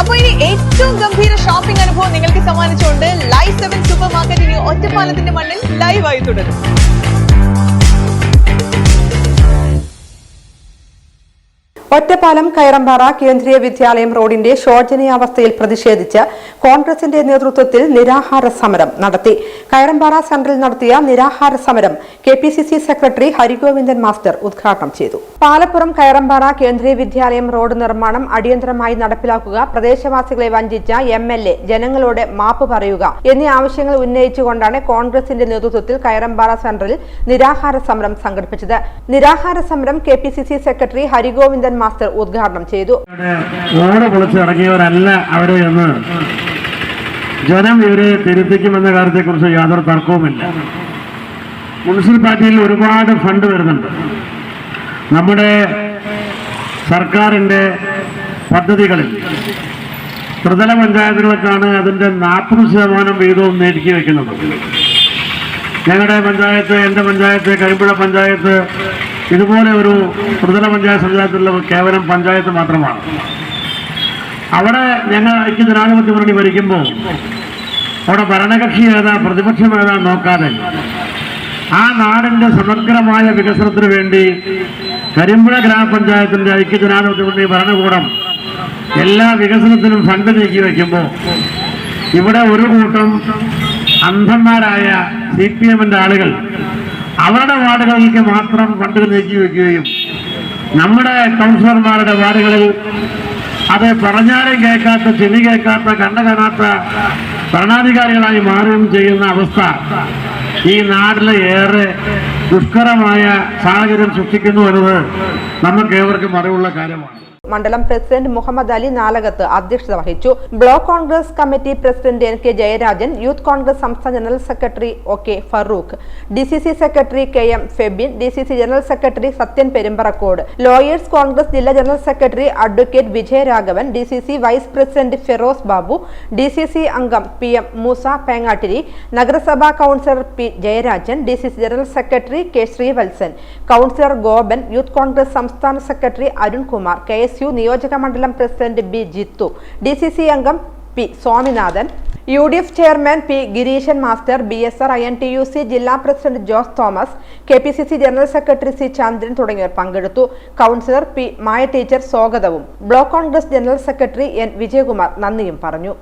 അപ്പൊ ഇനി ഏറ്റവും ഗംഭീര ഷോപ്പിംഗ് അനുഭവം നിങ്ങൾക്ക് സമ്മാനിച്ചുകൊണ്ട് ലൈവ് സെവൻ സൂപ്പർ മാർക്കറ്റ് ഇനി ഒറ്റപ്പാലത്തിന്റെ മണ്ണിൽ ലൈവായി തുടരും. ഒറ്റപ്പാലം കയറമ്പാറ കേന്ദ്രീയ വിദ്യാലയം റോഡിന്റെ ശോചനീയാവസ്ഥയിൽ പ്രതിഷേധിച്ച് കോൺഗ്രസിന്റെ നേതൃത്വത്തിൽ നിരാഹാര സമരം നടത്തി. കയറമ്പാറ സെന്ററിൽ നടത്തിയ നിരാഹാര സമരം K P C C secretary Harigovindan master ഉദ്ഘാടനം ചെയ്തു. പാലപ്പുറം കയറമ്പാറ കേന്ദ്രീയ വിദ്യാലയം റോഡ് നിർമ്മാണം അടിയന്തരമായി നടപ്പിലാക്കുക പ്രദേശവാസികളെ വഞ്ചിച്ച എം എൽ എ ജനങ്ങളോട് മാപ്പ് പറയുക എന്നീ ആവശ്യങ്ങൾ ഉന്നയിച്ചുകൊണ്ടാണ് കോൺഗ്രസിന്റെ നേതൃത്വത്തിൽ കയറമ്പാറ സെന്ററിൽ നിരാഹാര സമരം സംഘടിപ്പിച്ചത്. നിരാഹാര സമരം K P C C secretary Harigovindan master ഉദ്ഘാടനം ചെയ്തു. ഓട് പൊളിച്ച് ഇറങ്ങിയവരല്ല എന്ന്. ജനം ഇവരെ തിരുത്തിക്കുമെന്ന കാര്യത്തെക്കുറിച്ച് യാതൊരു തർക്കവുമില്ല. മുനിസിപ്പാലിറ്റിയിൽ ഒരുപാട് ഫണ്ട് വരുന്നുണ്ട്. നമ്മുടെ സർക്കാരിന്റെ പദ്ധതികളിൽ ത്രിതല പഞ്ചായത്തുകൾക്കാണ് അതിന്റെ നാൽപ്പത് ശതമാനം വീതവും നീക്കി വയ്ക്കുന്നത് ഞങ്ങളുടെ പഞ്ചായത്ത് എന്റെ പഞ്ചായത്ത് കരിമ്പുഴ പഞ്ചായത്ത് ഇതുപോലെ ഒരു ത്രിതല പഞ്ചായത്ത് സംവിധാനത്തിലുള്ള കേവലം പഞ്ചായത്ത് മാത്രമാണ്. അവിടെ ഞങ്ങൾ ഐക്യ ജനാധിപത്യ മുന്നണി ഭരിക്കുമ്പോൾ അവിടെ ഭരണകക്ഷി ഏതാ പ്രതിപക്ഷം ഏതാ നോക്കാതെ ആ നാടിന്റെ സമഗ്രമായ വികസനത്തിന് വേണ്ടി കരിമ്പുഴ ഗ്രാമപഞ്ചായത്തിന്റെ ഐക്യ ജനാധിപത്യ മുന്നണി ഭരണകൂടം എല്ലാ വികസനത്തിനും ഫണ്ട് നീക്കി വയ്ക്കുമ്പോൾ ഇവിടെ ഒരു കൂട്ടം അന്ധന്മാരായ സി പി എമ്മിന്റെ ആളുകൾ അവരുടെ വാർഡുകളിലേക്ക് മാത്രം ഫണ്ടുകൾ നീക്കി വയ്ക്കുകയും നമ്മുടെ കൗൺസിലർമാരുടെ വാർഡുകളിൽ അത് പറഞ്ഞാലും കേൾക്കാത്ത ചെവി കേൾക്കാത്ത കണ്ണ കാണാത്ത ഭരണാധികാരികളായി മാറുകയും ചെയ്യുന്ന അവസ്ഥ ഈ നാട്ടിലെ ഏറെ ദുഷ്കരമായ സാഹചര്യം സൃഷ്ടിക്കുന്നു എന്നത് നമുക്ക് ഏവർക്കും അറിവുള്ള കാര്യമാണ്. മണ്ഡലം പ്രസിഡന്റ് മുഹമ്മദ് അലി നാലകത്ത് അധ്യക്ഷത വഹിച്ചു. Block Congress committee president N K Jayarajan youth Congress സംസ്ഥാന general secretary O K Farooq D C C secretary K M Febin D C C general secretary Sathyan Perumparakkode lawyers Congress ജില്ലാ general secretary advocate Vijayaraghavan D C C vice president Firoz Babu D C C അംഗം P M Moosa Pengattiri നഗരസഭാ councillor P Jayarajan D C C general secretary K Sreevalsan councillor Gopan youth Congress സംസ്ഥാന secretary Arunkumar K S U നിയോജക മണ്ഡലം president B Jithu D C C അംഗം P Swaminathan U D F chairman P Gireesan master B S R I N T U C ജില്ലാ president Jose Thomas K P C C general secretary C Chandran തുടങ്ങിയവർ പങ്കെടുത്തു. Councillor P Maya teacher സ്വാഗതവും. Block Congress general secretary N Vijayakumar നന്ദിയും പറഞ്ഞു.